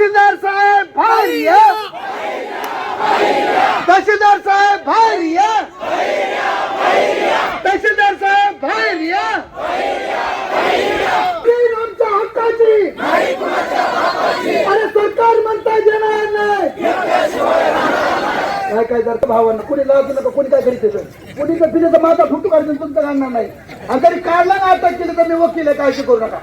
तहसीलदार साहेब भारी तहसीलदार साहेब भारी तहसीलदार साहेब भारी तीन आमच्या हक्काची. अरे सरकार म्हणता येणार नाही. काय काय जर भावांना कोणी लावतो नका कोणी काय करीत येतं कोणी तर तिथे माझा फुटू काढतो तुमचं काढणार नाही. आणि तरी काढला ना अटक केली तर मी वकील आहे काळजी करू नका.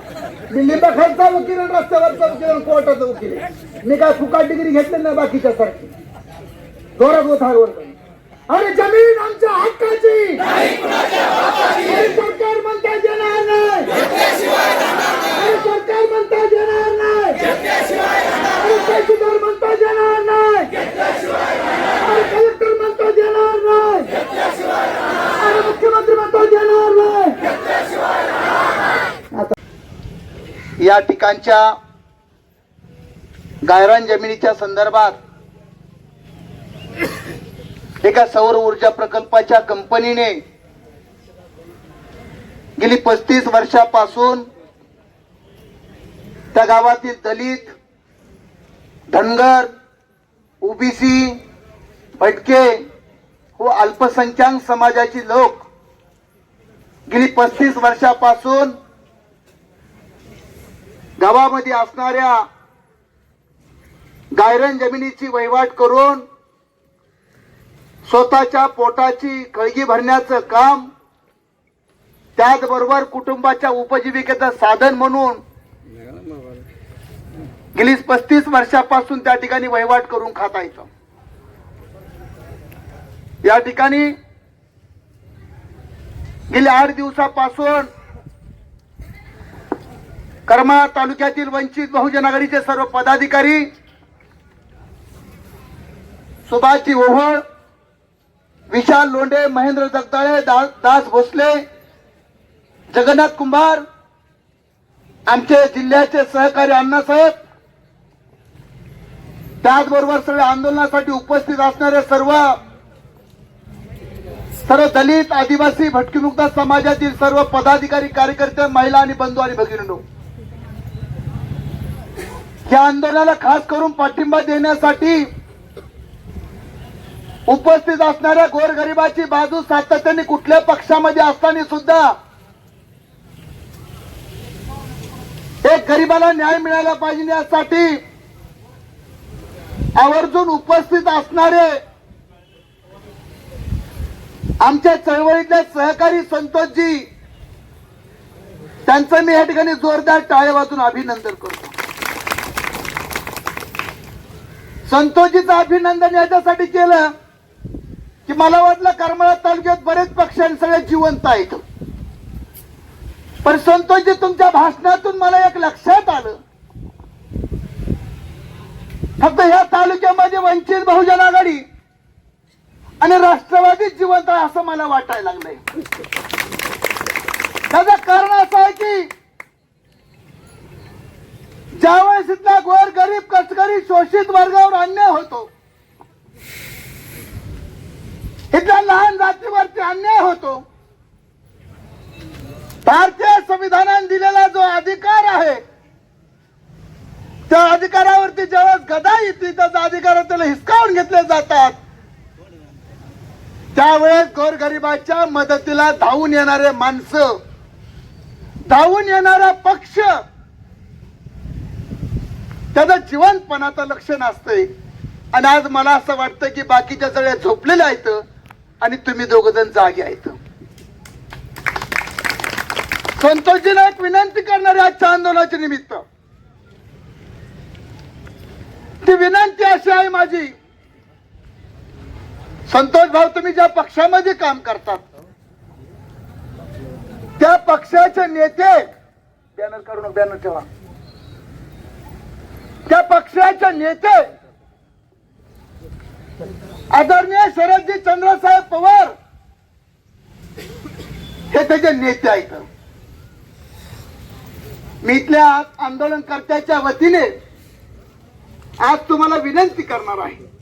मी लिंबा खालचा वकील रस्त्यावरचा वकील कोर्टाचा वकील आहे. मी काय फुकाट डिग्री घेतली नाही बाकीच्या सारखी. जोरात वथावर अरे जमीन आमच्या हक्काची. सरकार म्हणता येणार नाही. सरकार म्हणता येणार नाही. म्हणता येणार नाही अरे कलेक्टर म्हणता येणार नाही अरे मुख्यमंत्री म्हणता येणार नाही. या ठिकाणच्या गायरान जमिनीच्या संदर्भात एका सौर ऊर्जा प्रकल्पाच्या कंपनीने गेली पस्तीस वर्षापासून त्या गावातील दलित धनगर ओबीसी भटके व अल्पसंख्याक समाजाची लोक गेली पस्तीस वर्षापासून गावामध्ये असणाऱ्या गायरन जमिनीची वहिवाट करून स्वतःच्या पोटाची कळगी भरण्याचं काम त्याचबरोबर कुटुंबाच्या उपजीविकेचं साधन म्हणून गेली पस्तीस वर्षापासून त्या ठिकाणी वहिवाट करून खाता येतं या ठिकाणी गेल्या आठ दिवसापासून कर्मा तालुक्यातील वंचित बहुजन आघाडीचे सर्व पदाधिकारी सुभाषजी ओव्हळ विशाल लोंढे महेंद्र जगदाळे दा- दास भोसले जगन्नाथ कुंभार आमचे जिल्ह्याचे सहकारी अण्णासाहेब त्याचबरोबर सगळे आंदोलनासाठी उपस्थित असणारे सर्व सर्व दलित आदिवासी भटकीमुक्त समाजातील सर्व पदाधिकारी कार्यकर्ते महिला आणि बंधू आणि भगिनींनो या आंदोलनाला खास करून पाठिंबा देण्यासाठी उपस्थित असणाऱ्या गोरगरिबाची बाजू सातत्याने कुठल्या पक्षामध्ये असताना सुद्धा एक गरिबाला न्याय मिळाला पाहिजे यासाठी आवर्जून उपस्थित असणारे आमच्या चळवळीतल्या सहकारी संतोषजी त्यांचं मी या ठिकाणी जोरदार टाळे वाजून अभिनंदन करतो. संतोषजीचं अभिनंदन याच्यासाठी केलं की मला वाटलं करमाळा तालुक्यात बरेच पक्ष सगळे जिवंत आहेत. पण संतोषजी तुमच्या भाषणातून मला एक लक्षात आलं. फक्त ह्या तालुक्यामध्ये वंचित बहुजन आघाडी आणि राष्ट्रवादी जिवंत आहे असं मला वाटायला लागलंय. त्याचं कारण असं आहे की ज्यावेळेस इथला गोर गरीब कष्टकरी शोषित वर्गावर अन्याय होतो इथल्या लहान जातीवरती अन्याय होतो भारतीय संविधानाने दिलेला जो अधिकार आहे त्या अधिकारावरती ज्यावेळेस गदा येते त्याचा अधिकार त्याला हिसकावून घेतले जातात. त्यावेळेस गोरगरिबाच्या मदतीला धावून येणारे माणसं धावून येणारा पक्ष त्याचं जिवंतपणाचं लक्ष नसतंय. आणि आज मला असं वाटतं की बाकीच्या सगळ्या झोपलेल्या आहेत आणि तुम्ही दोघ जण जागे आहेत. संतोषजीला एक विनंती करणार आजच्या आंदोलनाच्या निमित्त. ती विनंती अशी आहे माझी संतोष भाऊ तुम्ही ज्या पक्षामध्ये काम करतात त्या पक्षाचे नेते बॅनर काढून बॅनर ठेवा. त्या पक्षाचे नेते आदरणीय शरदजी चंद्रसाहेब पवार हे त्याचे नेते आहेत. मी इथल्या आंदोलनकर्त्याच्या वतीने आज तुम्हाला विनंती करणार आहे.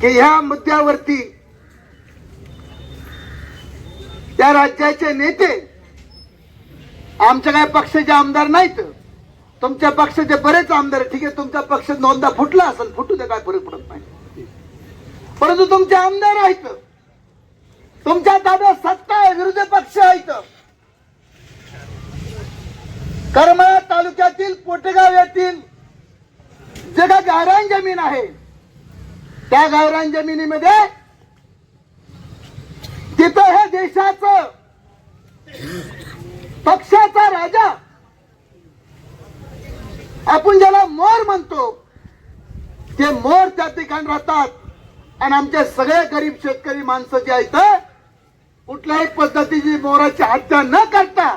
की ह्या मुद्द्यावरती त्या राज्याचे नेते आमच्या काय पक्षाचे आमदार नाहीत. तुमच्या पक्षाचे बरेच आमदार ठीक आहे तुमचा पक्ष नोंदा फुटला असेल फुटू दे काय फरक पडत नाही. परंतु तुमचे आमदार आहेत. तुमच्या ताब्यात सत्ता आहे विरोधी पक्ष आहेत. करमाळा तालुक्यातील पोटेगाव येथील जे काय गायरान जमीन आहे त्या गावरान जमिनीमध्ये? तिथं हे देशाचं पक्षाचा राजा आपण ज्याला मोर म्हणतो ते मोर त्या ठिकाणी राहतात. आणि आमचे सगळे गरीब शेतकरी माणसं जे आहेत कुठल्याही पद्धतीची मोराची हत्या न करता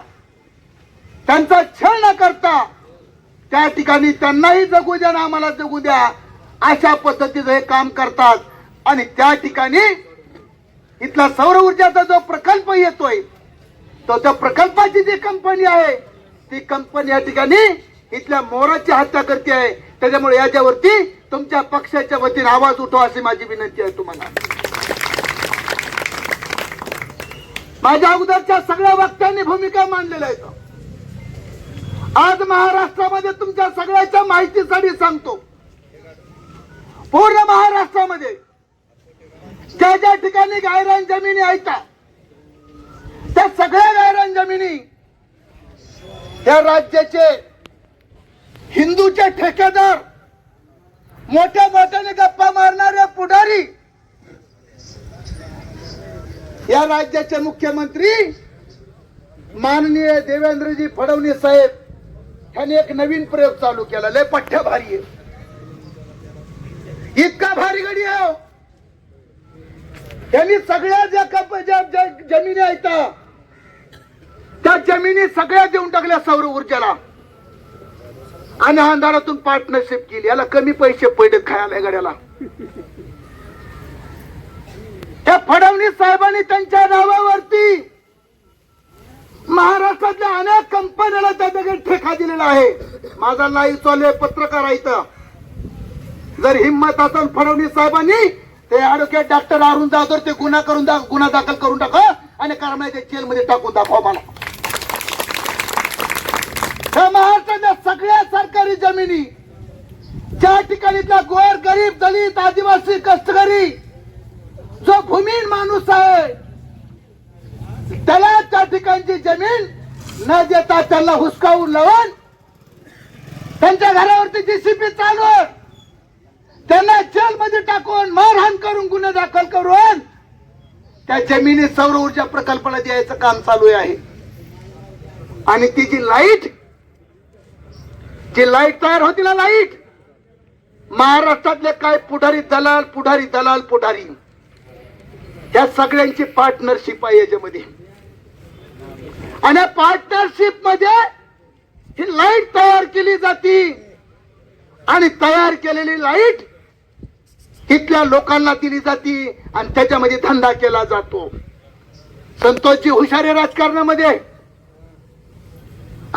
त्यांचा छळ न करता त्या ठिकाणी त्यांनाही जगू द्या ना आम्हाला जगू द्या. अशा पद्धतीचं हे काम करतात. आणि त्या ठिकाणी इथला सौर ऊर्जाचा जो प्रकल्प येतोय तो त्या प्रकल्पाची जी कंपनी आहे ती कंपनी या ठिकाणी इथल्या मोराची हत्या करते आहे. त्याच्यामुळे याच्यावरती तुमच्या पक्षाच्या वतीने आवाज उठवा अशी माझी विनंती आहे तुम्हाला. माझ्या अगोदरच्या सगळ्या वक्त्यांनी भूमिका मांडलेल्या आहेत. आज महाराष्ट्रामध्ये तुमच्या सगळ्याच्या माहितीसाठी सांगतो. पूर्ण महाराष्ट्रामध्ये ज्या ज्या ठिकाणी गायरान जमिनी आहेत त्या सगळ्या गायरान जमिनी त्या राज्याचे हिंदूचे ठेकेदार मोठ्या मोठ्याने गप्पा मारणारे पुढारी या राज्याचे मुख्यमंत्री माननीय देवेंद्रजी फडणवीस साहेब यांनी एक नवीन प्रयोग चालू केला. लय पठ्य भारी आहे इतका भारी गडी आहे हो. त्यांनी सगळ्या ज्या कप ज्या जमिनी आहेत त्या जमिनी सगळ्या देऊन टाकल्या सौर ऊर्जेला. आणि अंधारातून पार्टनरशिप केली. याला कमी पैसे पडले खायला गड्याला त्या फडणवीस साहेबांनी त्यांच्या नावावरती महाराष्ट्रातल्या अनेक कंपन्याला त्या ठेका दिलेला आहे माझा लाईव्ह चालू आहे पत्रकार आहे जर हिंमत असेल फडणवीस साहेबांनी ते ऍडव्होकेट डॉक्टर अरुण जाधव ते गुन्हा करून दा गुन्हा दाखल करून टाका आणि करमाच्या जेलमध्ये टाकून दाखवा मला. ह्या महाराष्ट्राच्या सगळ्या सरकारी जमिनी ज्या ठिकाणी गोर गरीब दलित आदिवासी कष्टकरी जो भूमीन माणूस आहे त्याला त्या ठिकाणची जमीन न देता त्याला हुसकावून लावून त्यांच्या घरावरती जीसीपी चालवून त्यांना जेलमध्ये टाकून मारहाण करून गुन्हा दाखल करून त्या जमिनीत सौर ऊर्जा प्रकल्पाला द्यायचं काम चालू आहे. आणि ती जी लाइट जी लाइट तयार होती ना लाइट महाराष्ट्रातले काय पुढारी दलाल पुढारी दलाल पुढारी या सगळ्यांची पार्टनरशिप आहे याच्यामध्ये. आणि पार्टनरशिपमध्ये ही लाइट तयार केली जाती. आणि तयार केलेली लाइट इथल्या लोकांना दिली जाते आणि त्याच्यामध्ये धंदा केला जातो. संतोषजी हुशार आहे. राजकारणामध्ये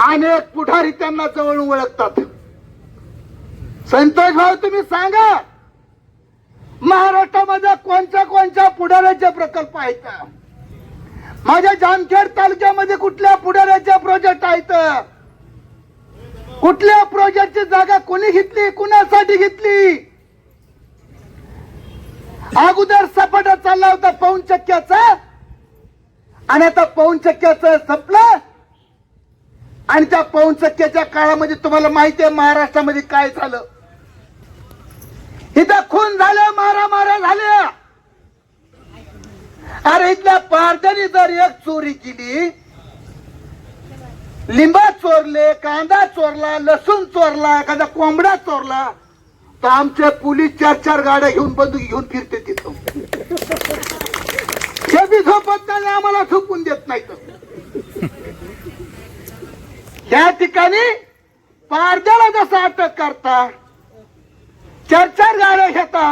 अनेक पुढारी त्यांना जवळून ओळखतात. संतोष भाऊ तुम्ही सांगा महाराष्ट्रामध्ये कोणत्या कोणत्या पुढाऱ्याचे प्रकल्प आहेत? माझ्या जामखेड तालुक्यामध्ये कुठल्या पुढाऱ्याचे प्रोजेक्ट आहेत? कुठल्या प्रोजेक्टची जागा कोणी घेतली कुणासाठी घेतली? अगोदर सपाटा चालला होता पाऊन चक्क्याचा. आणि आता पाऊन चक्क्याचं संपलं. आणि त्या पाऊन चक्क्याच्या काळामध्ये तुम्हाला माहिती आहे महाराष्ट्रामध्ये काय झालं? इथं खून झालं मारा मारा झाल्या. अरे इथल्या पारध्याने जर एक चोरी केली लिंबा चोरले कांदा चोरला लसूण चोरला एखादा कोंबडा चोरला तर आमचे पोलीस चार चार गाड्या घेऊन बंदुकी घेऊन फिरते तिथं. हे बी झोपत नाही आम्हाला झोपून देत नाही त्या ठिकाणी पारद्याला जसं अटक करता चार चार गाड्या घेता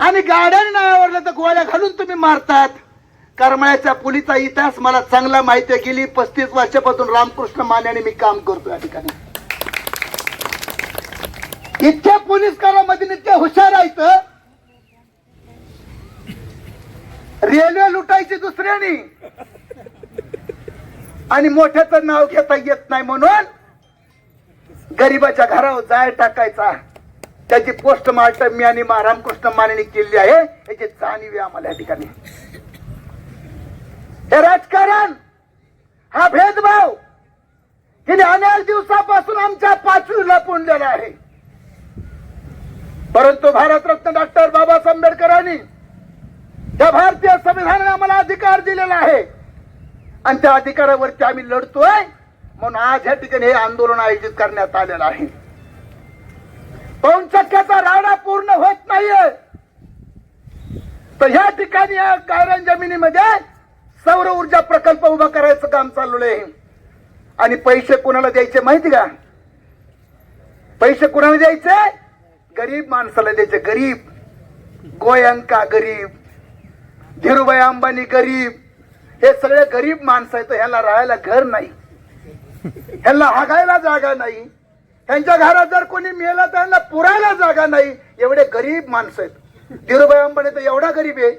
आणि गाड्याने नाही आवडलं तर गोळ्या घालून तुम्ही मारतात. करमळ्याच्या पुलीचा इतिहास मला चांगला माहिती गेली पस्तीस वर्षापासून रामकृष्ण मान्याने मी काम करतो या ठिकाणी. इतक्या पोलीस कारामध्ये इतक्या हुशार आहेत रेल्वे लुटायची दुसऱ्यानी. आणि मोठ्याच नाव घेता येत नाही म्हणून गरीबाच्या घरावर जाय टाकायचा. त्याची पोस्टमार्टम मी आणि रामकृष्ण मानेने केली आहे. याची जाणीव आहे आम्हाला या ठिकाणी. हे राजकारण हा भेदभाव हिने अनेक दिवसापासून आमच्या पाचवीला पुणलेला आहे. परंतु भारतरत्न डॉक्टर बाबासाहेब आंबेडकरांनी त्या भारतीय संविधानाने आम्हाला अधिकार दिलेला आहे. आणि त्या अधिकारावरती आम्ही लढतोय म्हणून आज या ठिकाणी हे आंदोलन आयोजित करण्यात आलेलं आहे. पवनचक्क्याचा राडा पूर्ण होत नाहीये. तर ह्या ठिकाणी या गायरान जमिनीमध्ये सौर ऊर्जा प्रकल्प उभा करायचं काम चालू आहे. आणि पैसे कोणाला द्यायचे माहिती का? पैसे कोणाला द्यायचे? गरीब माणसाला द्यायचे. गरीब. गोयंका गरीब. धीरुभाई अंबानी गरीब. हे सगळे गरीब माणसं आहेत ह्याला राहायला घर नाही. ह्यांना हागायला जागा नाही. त्यांच्या घरात जर कोणी मेला तर ह्यांना पुरायला जागा नाही. एवढे गरीब माणसं आहेत. धीरुभाई अंबानी तर एवढा गरीब आहे.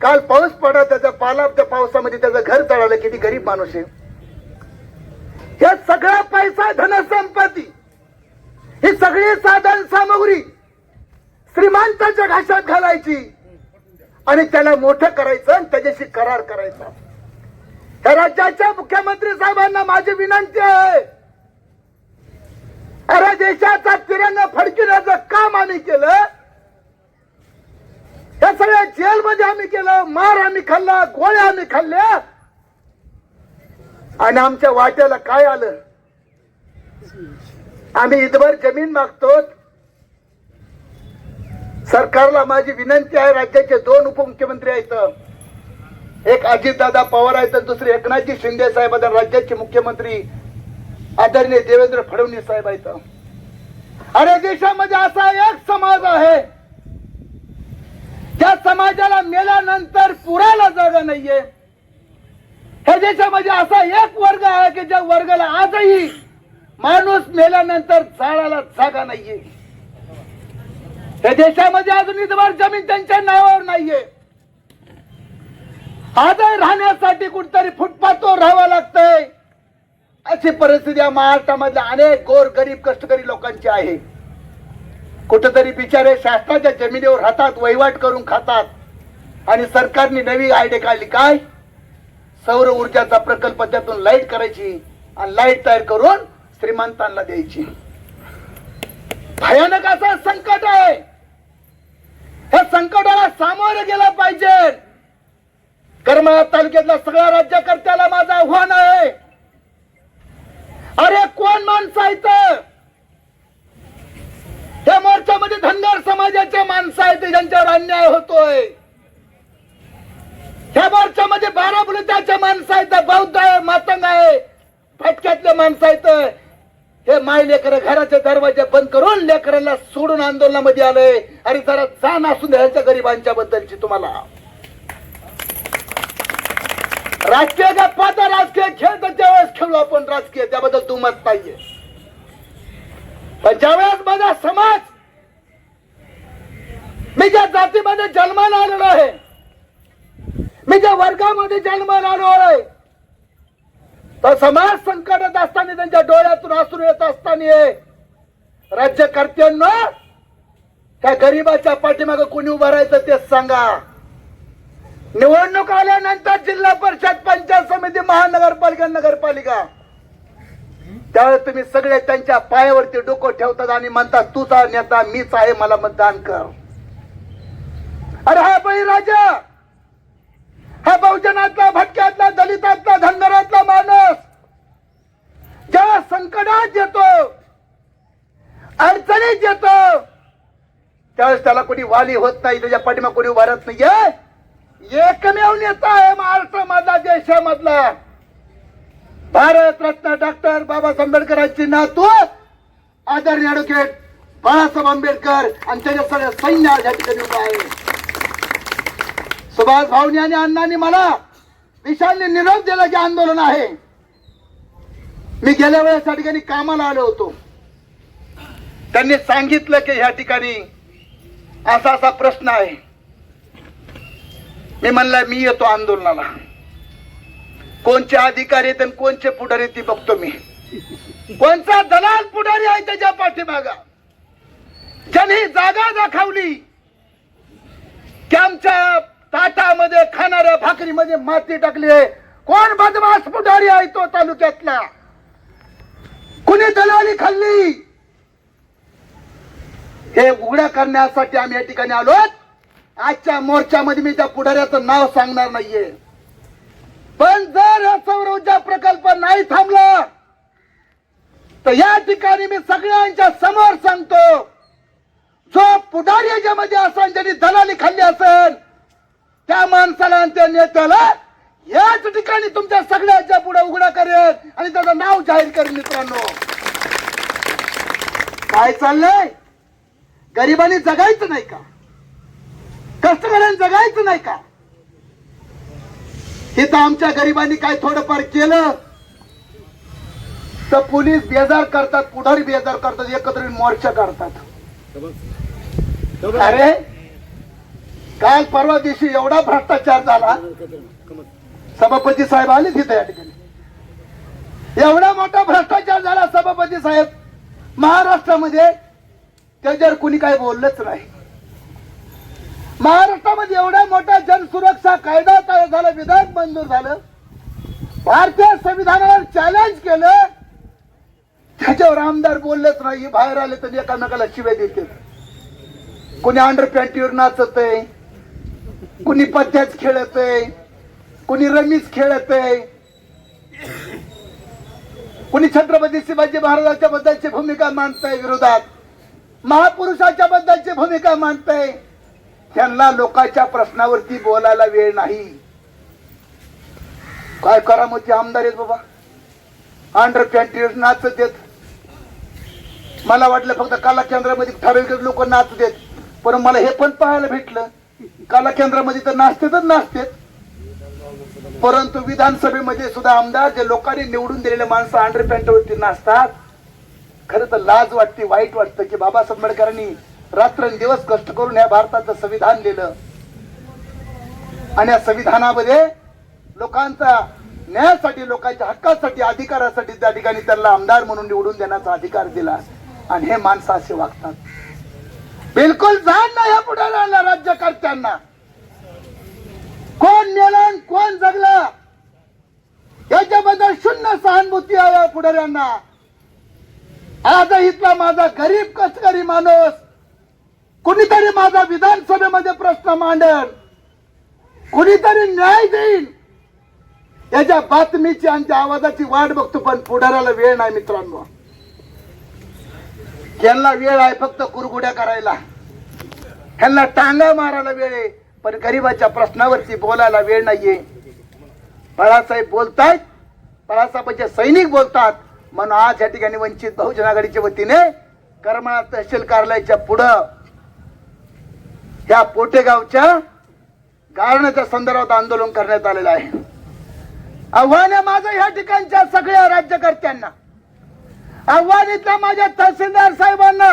काल पाऊस पडला त्याचा पाला त्या पावसामध्ये त्याचं घर तळालं किती गरीब माणूस आहे. हे सगळा पैसा धनसंपत्ती. ही सगळी साधन सामग्री. श्रीमंताच्या घाशात घालायची. आणि त्याला मोठं करायचं आणि त्याच्याशी करार करायचा. या राज्याच्या मुख्यमंत्री साहेबांना माझी विनंती आहे. अरे देशाचा तिरंगा फडकिण्याचं काम आम्ही केलं. या सगळ्या जेलमध्ये आम्ही केलं मार आम्ही खाल्ला गोळ्या आम्ही खाल्ल्या. आणि आमच्या वाट्याला काय आलं? आम्ही इतभर जमीन मागतो सरकारला माझी विनंती आहे राज्याचे दोन उपमुख्यमंत्री आहेत. एक अजितदादा पवार आहेत तर दुसरे एकनाथजी शिंदे साहेब आहेत राज्याचे मुख्यमंत्री आदरणीय देवेंद्र फडणवीस साहेब आहेत. अरे देशामध्ये असा एक समाज आहे ज्या समाजाला मेल्यानंतर पुरायला जागा नाहीये. ह्या देशामध्ये असा एक वर्ग आहे की ज्या वर्गाला आजही माणूस मेल्यानंतर झाडाला जागा नाहीये. या देशामध्ये अजून इथवर जमीन त्यांच्या नावावर नाहीये. आज राहण्यासाठी कुठतरी फुटपाथवर राहावं लागतंय. अशी परिस्थिती या महाराष्ट्रामधल्या अनेक गोर गरीब कष्टकरी लोकांची आहे. कुठेतरी बिचारे शासनाच्या जमिनीवर राहतात वहिवाट करून खातात. आणि सरकारने नवी आयडिया काढली काय? सौर ऊर्जाचा प्रकल्प त्यातून लाइट करायची आणि लाइट तयार करून श्रीमंतांना द्यायची. भयानक असं संकट आहे. ह्या संकटाला सामोरं गेलं पाहिजे. करमाळा तालुक्यातल्या सगळ्या राज्यकर्त्याला माझं आव्हान आहे. अरे कोण माणसं आहेत? त्या मोर्चामध्ये धनगर समाजाचे माणसं आहेत ज्यांच्यावर अन्याय होतोय. त्या मोर्चामध्ये बारा बुलत्याचे माणसं आहेत बौद्ध आहे मातंग आहे फटक्यातले माणसं आहेत. हे माय लेकर घराचे दरवाजे बंद करून लेकरांना सोडून आंदोलनामध्ये आलंय. आणि जरा जाण असून द्यायच्या गरिबांच्या बद्दलची तुम्हाला. राजकीय गप्पा राजकीय खेळ तर ज्यावेळेस खेळू आपण राजकीय त्याबद्दल दुमत नाहीये. पण ज्यावेळेस माझा समाज मी ज्या जातीमध्ये जन्माला आलेलो आहे मी ज्या वर्गामध्ये जन्माला आलो आहे तर समाज संकटात असताना त्यांच्या डोळ्यातून असू येत असताना राज्यकर्त्यांना त्या गरीबाच्या पाठीमागे कोणी उभं राहायचं तेच सांगा. निवडणूक आल्यानंतर जिल्हा परिषद पंचायत समिती महानगरपालिका नगरपालिका. त्यावेळेस तुम्ही सगळे त्यांच्या पायावरती डोकं ठेवतात आणि म्हणतात तुझा नेता मीच आहे मला मतदान कर. अरे हा बळीराजा! हा बहुजनातला भटक्यातला दलितातला धनगरातला माणूस ज्या संकटात येतो अडचणीत येतो त्यावेळेस त्याला कोणी वाली होत नाही त्याच्या पाठीमा कोणी उभारत नाहीये. एकमेव नेता आहे महाराष्ट्र मधला देशामधला. भारत रत्न डॉक्टर बाबासाहेब आंबेडकरांची नातू आदरणीय ॲडव्होकेट बाळासाहेब आंबेडकर आणि त्याच्या सगळ्या सैन्य या ठिकाणी उभा आहे. सुभाष भाऊनी आणि अण्णांनी मला विशालने निरोप दिला की आंदोलन आहे. मी गेल्या वेळेस या ठिकाणी कामाला आलो होतो. त्यांनी सांगितलं की ह्या ठिकाणी असा असा प्रश्न आहे. मी म्हणला मी येतो आंदोलनाला. कोणचे अधिकारी आहेत आणि कोणचे पुढारी ती बघतो मी. कोणचा दलाल पुढारी आहे त्याच्या पाठीमागा. ज्यांनी जागा दाखवली की आमच्या ताटामध्ये खाणाऱ्या भाकरीमध्ये माती टाकली आहे. कोण बदमाश पुढारी आहे तो तालुक्यातला? कुणी दलाली खाल्ली? हे उघड्या करण्यासाठी आम्ही या ठिकाणी आलो आजच्या मोर्चामध्ये मी त्या पुढाऱ्याचं नाव सांगणार नाहीये. पण जर हा सौर ऊर्जा प्रकल्प नाही थांबला तर या ठिकाणी मी सगळ्यांच्या समोर सांगतो जो पुढारी याच्यामध्ये असेल ज्यांनी दलाली खाल्ली असेल त्या माणसाला आणि त्या नेत्याला याच ठिकाणी तुमच्या सगळ्यांच्या पुढे उघडा करेल आणि त्याचं नाव जाहीर करेल मित्रांनो. काय चाललंय? गरिबांनी जगायचं नाही का? कष्टकऱ्यांनी जगायचं नाही का? हे तर आमच्या गरिबांनी काय थोडंफार केलं? तर पोलीस बेजार करतात पुढारी बेजार करतात एकत्र मोर्चा करतात अरे काल परवा दिवशी एवढा भ्रष्टाचार झाला. सभापती साहेब आले तिथे या ठिकाणी. एवढा मोठा भ्रष्टाचार झाला सभापती साहेब. महाराष्ट्रामध्ये त्याच्यावर कुणी काही बोललंच नाही. महाराष्ट्रामध्ये एवढा मोठा जनसुरक्षा कायदा तयार झाला विधान मंजूर झालं. भारतीय संविधानावर चॅलेंज केलं. त्याच्यावर आमदार बोललेच नाही बाहेर आले तर एकामेकाला शिव्या देते कोणी अंडर पॅन्टीवर नाचत आहे कुणी पत्त्याच खेळत आहे कुणी रमीच खेळत आहे कुणी छत्रपती शिवाजी महाराजांच्या बद्दलची भूमिका मांडतंय विरोधात महापुरुषाच्या बद्दलची भूमिका मांडतंय त्यांना लोकांच्या प्रश्नावरती बोलायला वेळ नाही. काय करा करामती आमदार आहेत बाबा? अंडर पॅन्टीवर नाच देत. मला वाटलं फक्त कला केंद्रामध्ये ठराविक लोक नाच देत पण मला हे पण पाहायला भेटलं. कला केंद्रामध्ये तर नाचतेच नाचतेत. परंतु विधानसभेमध्ये सुद्धा आमदार जे लोकांनी निवडून दिलेले माणसं अंडर पॅन्टवरती नाचतात खरं तर लाज वाटते वाईट वाटतं की बाबासाहेब आंबेडकरांनी रात्रंदिवस कष्ट करून या भारताचं संविधान लिहिलं. आणि या संविधानामध्ये लोकांचा न्यायासाठी लोकांच्या हक्कासाठी अधिकारासाठी त्या ठिकाणी त्यांना आमदार म्हणून निवडून देण्याचा अधिकार दिला. आणि हे माणसं असे वागतात. बिलकुल जाण नाही या राहणार राज्यकर्त्यांना. कोण मेलन कोण जगलं? याच्याबद्दल शून्य सहानुभूती आहे या पुढाऱ्यांना. आज इथला माझा गरीब कष्टकरी माणूस कुणीतरी माझा विधानसभेमध्ये प्रश्न मांडल. कुणीतरी न्याय देईल. याच्या बातमीची आणि त्या आवाजाची वाट बघतो पण पुढाऱ्याला वेळ नाही मित्रांनो. यांना वेळ आहे फक्त कुरगुड्या करायला. ह्यांना टांगा मारायला वेळ आहे पण गरीबाच्या प्रश्नावरती बोलायला वेळ नाहीये. बाळासाहेब बोलतायत बाळासाहेबांचे म्हणजे सैनिक बोलतात म्हणून आज या ठिकाणी वंचित बहुजन आघाडीच्या वतीने करमाळा तहसील कार्यालयाच्या पुढं या पोटेगावच्या गाळण्याच्या संदर्भात आंदोलन करण्यात आलेलं आहे. आव्हान आहे माझं या ठिकाणच्या सगळ्या राज्यकर्त्यांना आव्हान माझ्या तहसीलदार साहेबांना.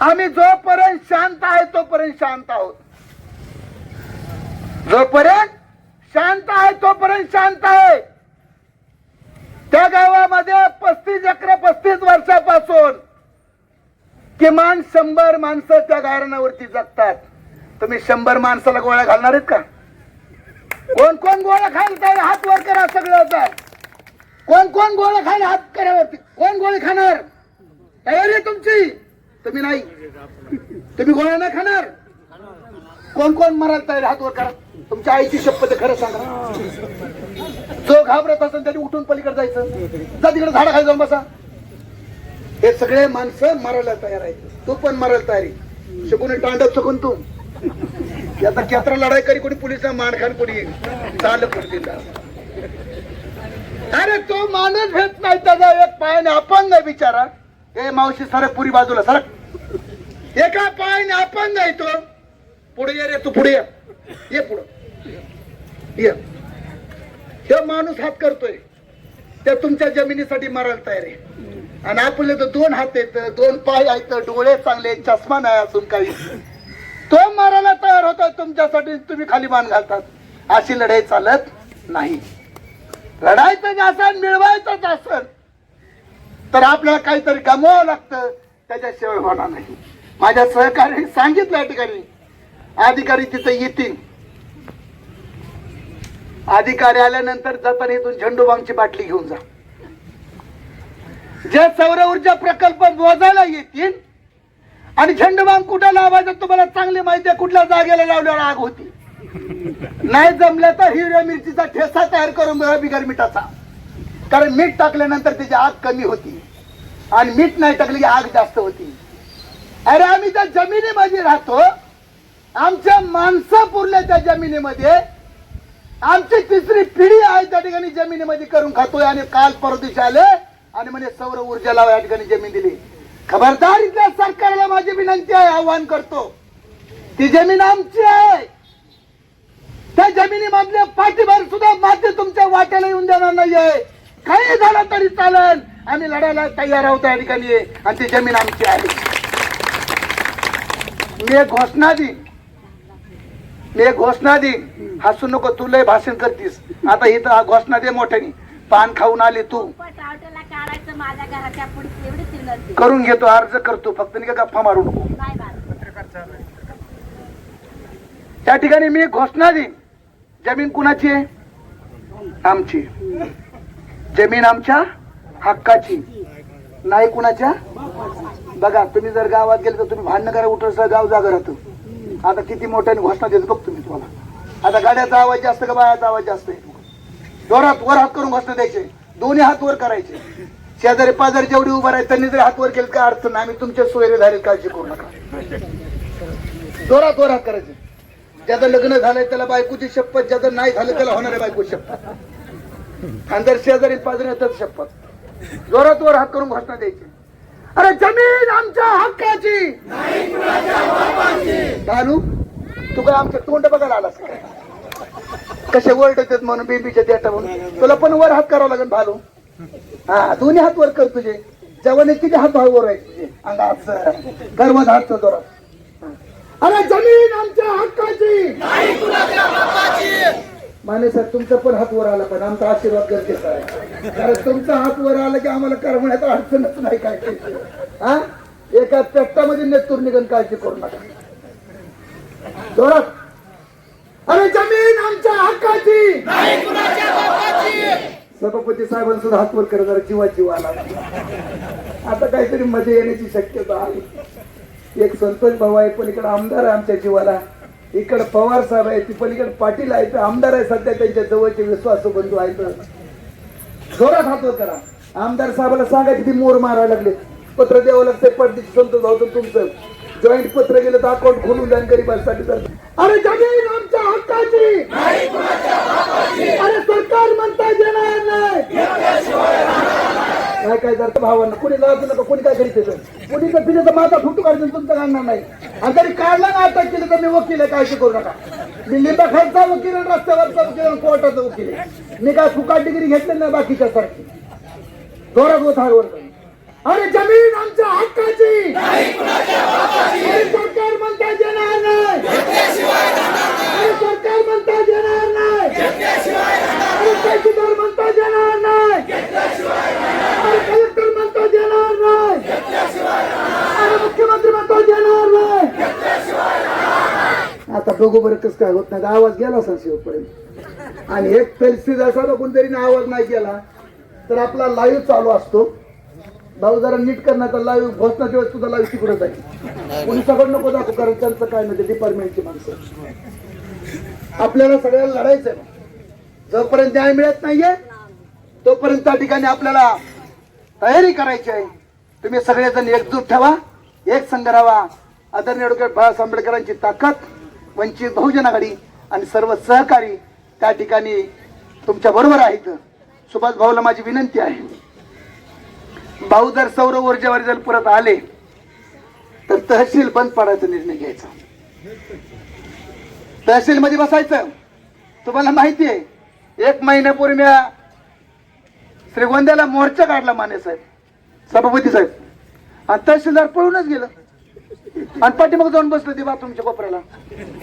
आम्ही जोपर्यंत शांत आहे तोपर्यंत शांत आहोत. जोपर्यंत शांत आहे तोपर्यंत शांत आहे. त्या गावामध्ये पस्तीस अकरा पस्तीस वर्षापासून किमान शंभर माणसं त्या गारणावरती जगतात. तुम्ही शंभर माणसाला गोळ्या घालणार आहेत का? कोण कोण गोळ्या खायला हात वर करा सगळं होतं कोण कोण गोळे खायला हात करावे? कोण गोळे खाणार? तयारी आहे तुमची. तुम्ही नाही. तुम्ही गोळ्या नाही खाणार. कोण कोण मरायला तयार हात वर करा. तुमच्या आईची शपथ खरं सांगा. जो घाबरत असेल त्याने उठून पलीकडे जायचं. जा तिकडे झाडाखाली जाऊन बसा. हे सगळे माणसं मरायला तयार आहेत. तू पण मरायला तयारी. शिकून तांडव शकून तू. आता कॅत्रा लढाई करी कोणी पोलिसला मानखान कोणी. चाल कोणी अरे तो माणूस भेट नाही त्याचा. एक पायाने आपण नाही बिचारा. ए मावशी सरक पुरी बाजूला सरक. एका पायाने आपण नाही तो. पुढे ये रे तू पुढे ये. ये पुढं. ये. हे माणूस हात करतोय. त्या तुमच्या जमिनीसाठी मरायला तयार आहे आणि आपले तर दोन हात येत दोन पाय आहेत डोळे चांगले चष्मा नाही असून काही. तो मारायला तयार होता तुमच्यासाठी तुम्ही खाली मान घालतात. अशी लढाई चालत नाही. लढायचं असन मिळवायचंच असन तर आपल्याला काहीतरी गमवावं लागतं. त्याच्याशिवाय होणार नाही. माझ्या सहकार्याने सांगितलं या ठिकाणी. अधिकारी तिथे येतील. अधिकारी आल्यानंतर जाताना इथून झेंडूबांगची बाटली घेऊन जा. जे सौर ऊर्जा प्रकल्प मोजायला येतील आणि झेंडूबांग कुठं लावायचं तुम्हाला चांगली माहिती आहे कुठल्या जागेला लावल्यावर आग होती. नाही जमलं तर हिरव्या मिरचीचा ठेसा तयार करून बघा बिगर मिठाचा. कारण मीठ टाकल्यानंतर त्याची आग कमी होती. आणि मीठ नाही टाकली की आग जास्त होती. अरे आम्ही त्या जमिनीमध्ये राहतो. आमच्या माणसं पुरल्या त्या जमिनीमध्ये आमची तिसरी पिढी आहे त्या ठिकाणी जमिनीमध्ये करून खातोय. आणि काल परदेश आले आणि म्हणे सौर ऊर्जा या ठिकाणी जमीन दिली. खबरदार इथल्या सरकारला माझी विनंती आहे आव्हान करतो. ती जमीन आमची आहे. त्या जमिनीमधले पाठीभर सुद्धा माती तुमच्या वाट्याला येऊन देणार नाहीये. काही झालं तरी चालेल. आम्ही लढायला तयार आहोत या ठिकाणी. आणि ती जमीन आमची आहे. मी एक घोषणा देईन मी एक घोषणा देईन हसू नको तू लय भाषण करतीस. आता इथं घोषणा दे मोठ्यानी. पान खाऊन आली तू. करून घेतो अर्ज करतो फक्त नाही का गप्पा मारू नको. त्या ठिकाणी मी घोषणा देईन जमीन कुणाची आहे? आमची. जमीन आमच्या हक्काची. नाही कुणाच्या? बघा तुम्ही जर गावात गेले तर तुम्ही भांडण करा उठस गाव जागा राहतो. आता किती मोठ्याने घोषणा देतो बघ तुम्ही तुम्हाला. आता गाड्याचा आवाज जास्त का बायाचा आवाज जास्त आहे? जोरात वर हात करून घोषणा द्यायचे. दोन्ही हात वर करायचे. शेजारी पाजारी जेवढी उभा राहील त्यांनी जर हात वर केलं काय अडचण नाही. आम्ही तुमच्या सोयरे धारेल काळजी करू नका. जोरात वर हात करायचे. ज्याचं लग्न झालंय त्याला बायकोची शपथ ज्याचं नाही झालं त्याला होणार आहे बायकोची शपथ. आणि जर शेजारी पाजरी येतात शपथ. जोरात वर हात करून घोषणा द्यायची. अरे जमीन आमच्या हक्काची. भानू तू काय आमचं तोंड बघायला आलास काय कसे वर्ड येतात म्हणून बेबीच्या देटा म्हणून. तुला पण वर हात करावं लागेल भालू. हा दोन्ही हात वर कर तुझे. जवाने किती हात भाव वर आहे तुझे? अंगात. गर्वात हात जोरात. अरे जमीन आमच्या हक्काची. माने सर तुमचा पण हात वर आला पण आमचा आशीर्वाद गरजेचा आहे. कारण तुमचा हात वर आला की आम्हाला करमण्यात अडचणच नाही काय हा? एका पेट्टामध्ये नेतूर निघून काळजी करू नका. जोरात. अरे जमीन आमच्या हक्काची. सभापती साहेबांना सुद्धा हात वर करत जीवा जीव आला. आता काहीतरी मध्ये येण्याची शक्यता आहे. एक संतोष भाऊ आहे पलीकडे आमदार आहे आमच्या जीवाला. इकडे पवार साहेब आहे ती पलीकडे पाटील आहे ते आमदार आहे सध्या त्यांच्या जवळचे विश्वास बंधू आहेत. जोरात हात करा. आमदार साहेबाला सांगा किती मोर मारायला लागले. पत्र द्यावं लागते पडदेशी संतोष भाऊ तर तुमचं. जॉईंट पत्र गेलं तर अकाउंट खोलून द्या गरीबांसाठी तर. अरे जमीन आमच्या हक्काची. अरे सरकार म्हणता देणार नाही. काय काय जर भावांना कोणी लावतो नका कोणी काय करीत कोणी तर तिथे तर माझा फुटू काढतो तुमचं काढणार नाही. आणि तरी काढला ना अटक केलं तर मी वकील आहे काळजी करू नका. मी लिंबा खालचा वकील आहे, रस्त्यावरचा वकील आहे, कोर्टाचा वकील आहे. मी काय फुकाट डिग्री घेतली नाही बाकीच्या सारखी जोरात वथारवर जाईल. अरे जमीन आमच्या हक्काची. सरकार म्हणता येणार नाही. सरकार म्हणता येणार नाही. तहसीलदार म्हणता येणार नाही. कलेक्टर म्हणता येणार नाही. अरे मुख्यमंत्री म्हणता येणार नाही. आता बघू बरं कसं काय होत नाही. आवाज गेला असा शेवपर्यंत आणि एक तहसीलदार कोणतरी आवाज नाही केला तर आपला लाईव्ह चालू असतो. भाऊ जरा नीट करण्याचा लाईव्ह घोषणाच्या वेळेस तुझा लाईव्ह तिकडे जाईल. कोणी सगळं नको दाखव कारण त्यांचं काय नाही डिपार्टमेंटची माणसं. आपल्याला सगळ्याला लढायचं आहे. जोपर्यंत न्याय मिळत नाहीये तोपर्यंत त्या ठिकाणी आपल्याला तयारी करायची आहे. तुम्ही सगळेजण एकजूट ठेवा एक संघ राहा. आदरणीय ॲडव्होकेट बाळासाहेब आंबेडकरांची ताकद वंचित बहुजन आघाडी आणि सर्व सहकारी त्या ठिकाणी तुमच्या बरोबर आहेत. सुभाष भाऊला माझी विनंती आहे. भाऊ जर सौर ऊर्जेवर जर परत आले तर तहसील बंद पाडायचा निर्णय घ्यायचा. तहसील मध्ये बसायचं. तुम्हाला माहिती आहे एक महिन्यापूर्वी मी श्रीगोंद्याला मोर्चा काढला माने साहेब सभापती साहेब. आणि तहसीलदार पळूनच गेलं. आणि पाठीमाग जाऊन बसलं ते बाथरूमच्या कोपऱ्याला.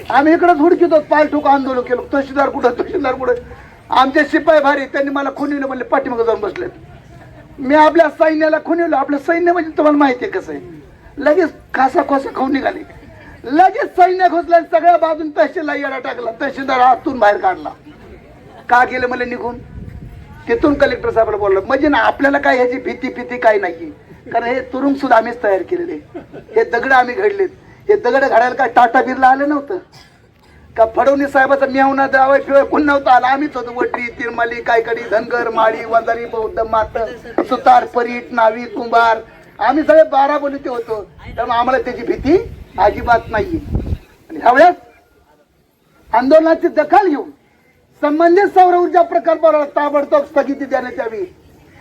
आम्ही इकडंच हुडकीत पाल पाय ठोक आंदोलन केलं. तहसीलदार कुठं तहसीलदार कुठं? आमचे शिपाई भारी त्यांनी मला खुनीने म्हणले पाठीमाग जाऊन बसले मी आपल्या सैन्याला खुनिवलं आपलं सैन्य म्हणजे तुम्हाला माहिती आहे कसं आहे. लगेच खासा खोसा खाऊन निघाले. लगेच सैन्य घुसला सगळ्या बाजून तहसीलला येडा टाकला. तहसीलदार आतून बाहेर काढला. का गेलं मला निघून? तिथून कलेक्टर साहेबाला बोललं म्हणजे ना आपल्याला काय ह्याची भीती भीती काय नाही कारण हे तुरुंग सुद्धा आम्हीच तयार केलेले हे दगड आम्ही घडलेत. हे दगड घडायला काय टाटा बिरला आलं नव्हतं? का फडणवीस साहेबाचा मेहना द्यावा शिवाय कोण नव्हता आला. आम्हीच होतो वटरी तिरमाली कायकडी धनगर माळी वंजारी बौद्ध मात सुतार परीट नावी कुंभार. आम्ही सगळे बारा बोलीते होतो. त्यामुळे आम्हाला त्याची भीती अजिबात नाही आणि ह्यावेळेस आंदोलनाची दखल घेऊन संबंधित सौर ऊर्जा प्रकल्पाला ताबडतोब स्थगिती देण्यात यावी.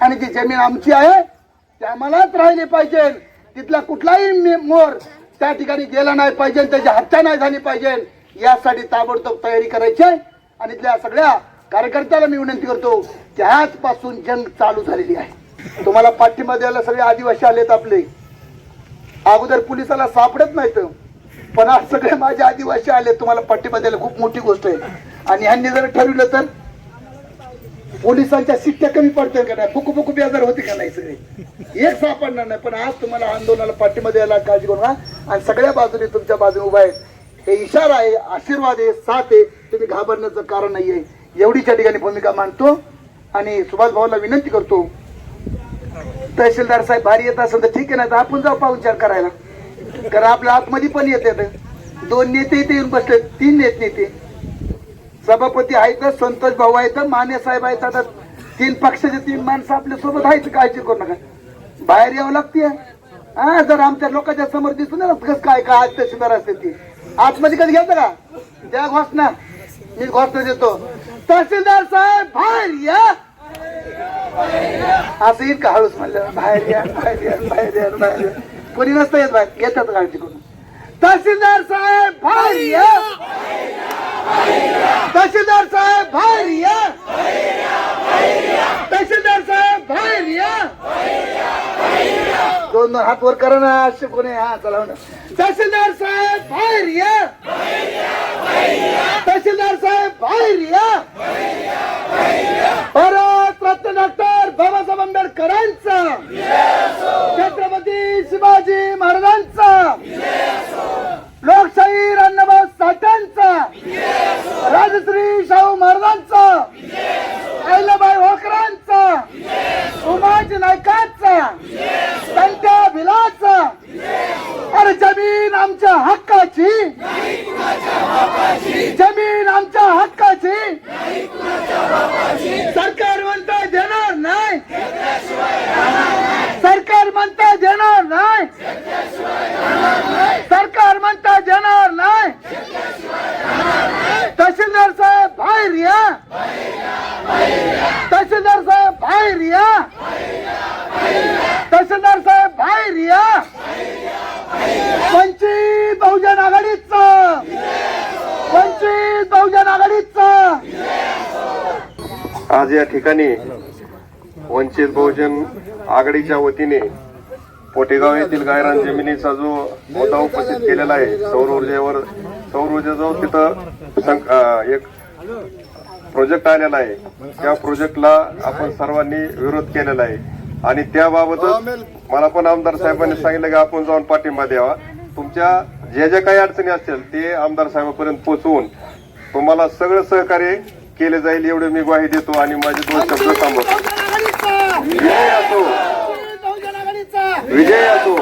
आणि जी जमीन आमची आहे ते आम्हालाच राहिली पाहिजे. तिथला कुठलाही मोर त्या ठिकाणी गेला नाही पाहिजे त्याची हत्या नाही झाली पाहिजे. यासाठी ताबडतोब तयारी करायची आहे. आणि त्या सगळ्या कार्यकर्त्याला मी विनंती करतो की आजपासून जंग चालू झालेली आहे. तुम्हाला पाठिंबा द्यायला सगळे आदिवासी आलेत आपले. अगोदर पोलिसाला सापडत नाहीत पण आज सगळे माझे आदिवासी आले तुम्हाला पाठिंबा द्यायला खूप मोठी गोष्ट आहे. आणि ह्यांनी जर ठरवलं तर पोलिसांच्या शिट्ट्या कमी पडतील का नाही? फुकू फुकू बेजार होते का नाही सगळे? एक सापडणार नाही पण आज तुम्हाला आंदोलनाला पाठिंबा द्यायला काळजी करू आणि सगळ्या बाजूने तुमच्या बाजूने उभा आहेत हे इशारा आहे आशीर्वाद आहे साथ आहे. तुम्ही घाबरण्याचं कारण नाहीये. आहे एवढीच्या ठिकाणी भूमिका मांडतो आणि सुभाष भाऊला विनंती करतो. तहसीलदार साहेब भारी येत असेल तर ठीक आहे ना तर आपण जाऊ पाहुणचार करायला. कारण आपल्या आतमध्ये पण येते दोन नेते इथे येऊन बसले तीन नेते नेते सभापती आहेत संतोष भाऊ आहेत माने साहेब आहेत. आता तीन पक्षाचे तीन माणसं आपल्यासोबत आहेत काळजी करू नका. बाहेर यावं लागते. हा जर आमच्या लोकांच्या समोर दिसून कसं काय काय आज तहसीलदार असते ती? आतमध्ये कधी घेत का? द्या घोषणा. मी घोषणा देतो. तहसीलदार साहेब बाहेर या. असं येईल का हळूच म्हणलं बाहेर या बाहेर या बाहेर या बाहेर या. कोणी नसतं येत बाहेर येतात काळजी करून तहसीलदार साहेब बाहेर या. तहसीलदार साहेब बाहेर या. तहसीलदार साहेब बाहेर या. दोन दोन हात वर करा ना असे कोणी हा चला हो ना. तहसीलदार साहेब बाहेर या. तहसीलदार साहेब बाहेर या. परत रत्न डॉक्टर बाबासाहेब आंबेडकरांचा. छत्रपती शिवाजी महाराजांचा. लोकशाही अण्णाभाऊ साठ्यांचा. राजश्री शाहू महाराजांचा. अहिल्याबाई होकरांचा. उमाजी नायकांचा संत्या भिलाचा. अरे जमीन आमच्या हक्काची. जमीन आमच्या हक्काची सरकार म्हणता देणार नाही सरकार म्हणता देणार नाही सरकार म्हणता देणार नाही तहसीलदार साहेब बाहेर या तहसीलदार साहेब बाहेर या तहसीलदार साहेब बाहेर या वंचित बहुजन आघाडीचा वंचित बहुजन आघाडीचा आज या ठिकाणी वंचित बहुजन आघाडीच्या वतीने पोटेगाव येथील गायरान जमिनीचा जो मुद्दा उपस्थित केलेला आहे सौर ऊर्जेवर सौर ऊर्जा जो तिथं सं- एक प्रोजेक्ट आलेला आहे त्या प्रोजेक्टला आपण सर्वांनी विरोध केलेला आहे. आणि त्याबाबतच मला पण आमदार साहेबांनी सांगितलं की आपण जाऊन पाठिंबा द्यावा. तुमच्या ज्या ज्या काही अडचणी असतील ते आमदार साहेबांपर्यंत पोहोचवून तुम्हाला सगळं सहकार्य केले जाईल एवढे मी ग्वाही देतो आणि माझे दोन शब्द थांबवतो. विजय असो. विजय असो.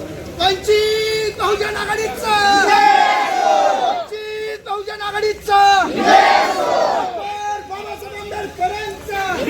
वंचित बहुजन आघाडीचा वंचित बहुजन आघाडीचा